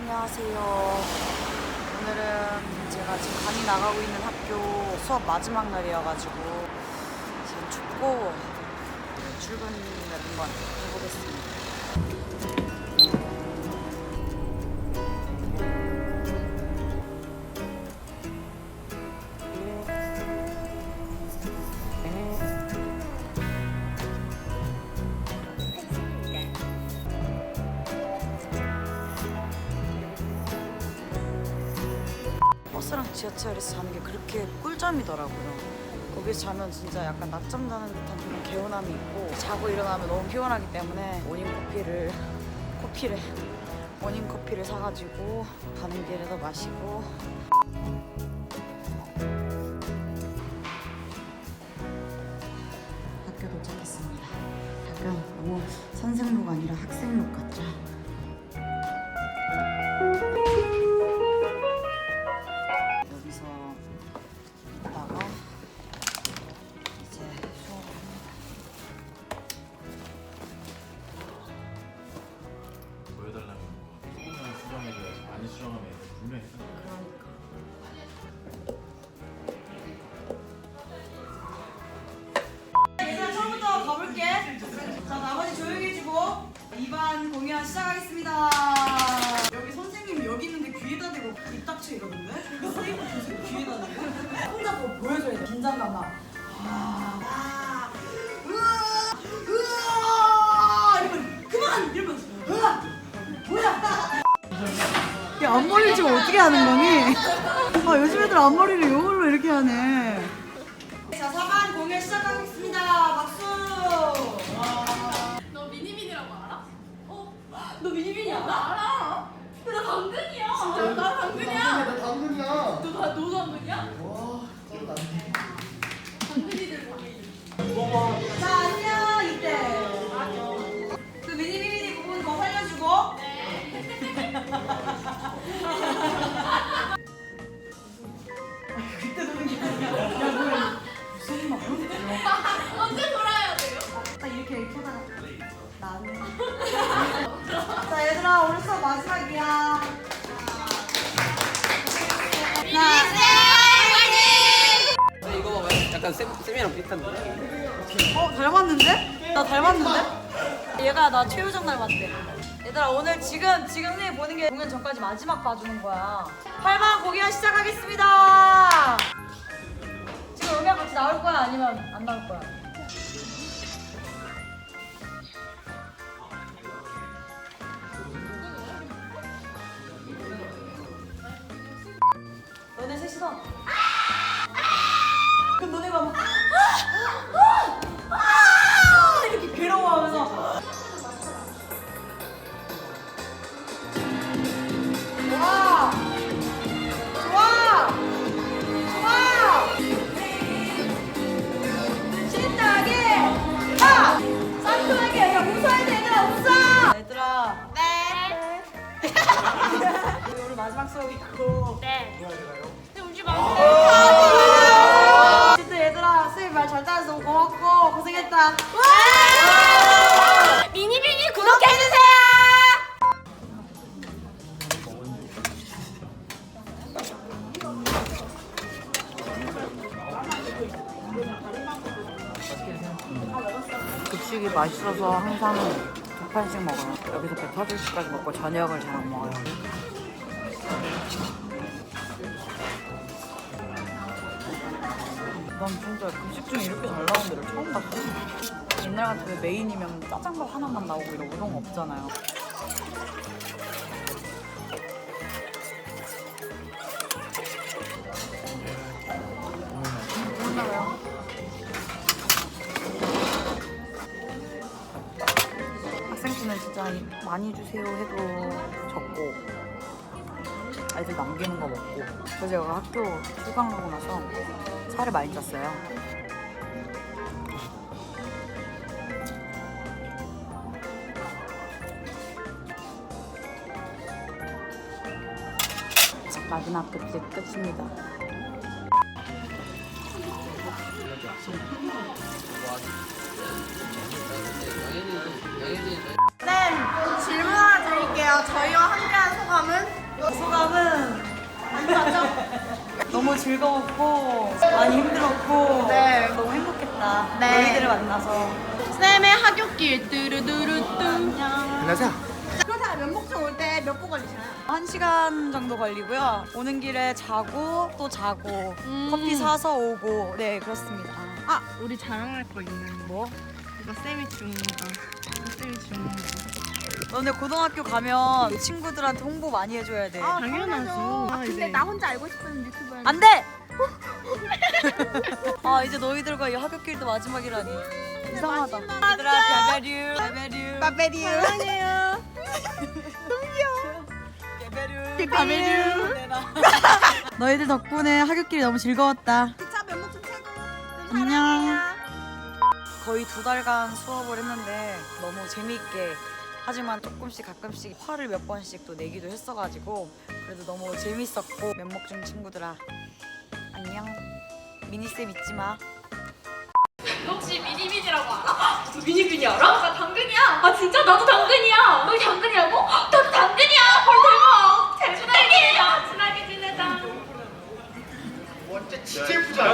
안녕하세요. 오늘은 제가 지금 강의 나가고 있는 학교 수업 마지막 날이어가지고 지금 춥고 출근을 한번 해보겠습니다. 지하철에서 자는 게 그렇게 꿀잠이더라고요. 거기서 자면 진짜 약간 낮잠 자는 듯한 그런 개운함이 있고 자고 일어나면 너무 피곤하기 때문에 모닝 커피를 커피를 모닝 커피를 사가지고 가는 길에도 마시고 조용히 해주고 2반 공연 시작하겠습니다. 여기 선생님이 여기 있는데 귀에다 대고 입 닥쳐 이러던데? 선생님 교수님 귀에다 대고 혼자 그거 보여줘야 돼. 긴장감? 야 앞머리를 지금 어떻게 하는 거니? 아 요즘 애들 앞머리를 이걸로 이렇게 하네. 자 4반 공연 시작하겠습니다. 박수. 너 미니민이야? 나 알아. 나 당근이야. 진짜 나 당근이야. 나 당근이야. 너, 다- 너 당근이야? 와, 나 당근이들 모임. 자 안녕 이때. 그 미니미니 부분 더 살려주고. 언제 돌아야 나는 자 얘들아 오늘 수업 마지막이야 이거 봐봐요. 약간 쌤, 쌤이랑 비슷한데? 어 닮았는데? 나 닮았는데? 얘가 나 최효정 닮았대. 얘들아 오늘 지금 지금 선생님 보는 게 공연 전까지 마지막 봐주는 거야. 8반 공연 시작하겠습니다. 지금 음악 같이 나올 거야 아니면 안 나올 거야? 셋이서 그럼 너네가 막 아! 이렇게 괴로워하면서. 좋아. 좋아. 좋아. 신나게 아 상큼하게. 야 웃어야 돼 얘들아 웃어. 얘들아. 네. 우리 오늘 마지막 수업이고. 네. 울지 마. 진짜 얘들아 선생님 말잘 따라서 너무 고맙고 고생했다 미니민이 구독해주세요. 급식이 맛있어서 항상 두 판씩 먹어요. 여기서 배 터질 때까지 먹고 저녁을 잘 안 먹어요. 난 진짜 급식 중에 이렇게 잘 나오는 데를 처음 봤어. 옛날 같으면 메인이면 짜장밥 하나만 나오고 이런 우동 없잖아요. 학생들은 진짜 많이 주세요 해도 적고 애들 남기는 거 먹고 그래서 제가 학교 휴강 하고 나서 살을 많이 쪘어요 마지막 급식 끝입니다 네, 질문 하나 드릴게요. 저희와 함께한 소감은? 소감은 너무 즐거웠고 많이 힘들었고 네. 너무 행복했다. 네. 너희들을 만나서 쌤의 하굣길 뚜루두루뚜. 안녕하세요. 그러다가 면목청 올때 몇 분 걸리시나요? 한 시간 정도 걸리고요. 오는 길에 자고 또 자고 음. 커피 사서 오고 네 그렇습니다. 아, 우리 자랑할 거 있는 뭐? 이거 쌤이 주는 거. 이거 쌤이 주는 거. 너네 고등학교 가면 친구들한테 홍보 많이 해줘야 돼. 당연하죠. 아, 근데 이제. 나 혼자 알고 싶은 유튜버는 안 돼! 아 이제 너희들과 이 하굣길도 마지막이라니 이상하다 얘들아 갸베류 갸베류 빠베리유. 사랑해요. 갸베류 갸베류. 너희들 덕분에 하굣길이 너무 즐거웠다 자, 면목청 최고. 안녕 거의 두 달간 수업을 했는데 너무 재미있게 하지만 조금씩 가끔씩 화를 몇 번씩 또 내기도 했어가지고 그래도 너무 재밌었고 면목 중 친구들아 안녕. 미니쌤 잊지마. 너 혹시 미니민이라고 알아? 너 미니민이 알아? 나 당근이야. 아 진짜? 나도 당근이야. 너 당근이라고? 나도 당근이야. 헐 대박 잘 친하게 지내자. 친하게 지내자. 완전 진짜 예쁘잖아?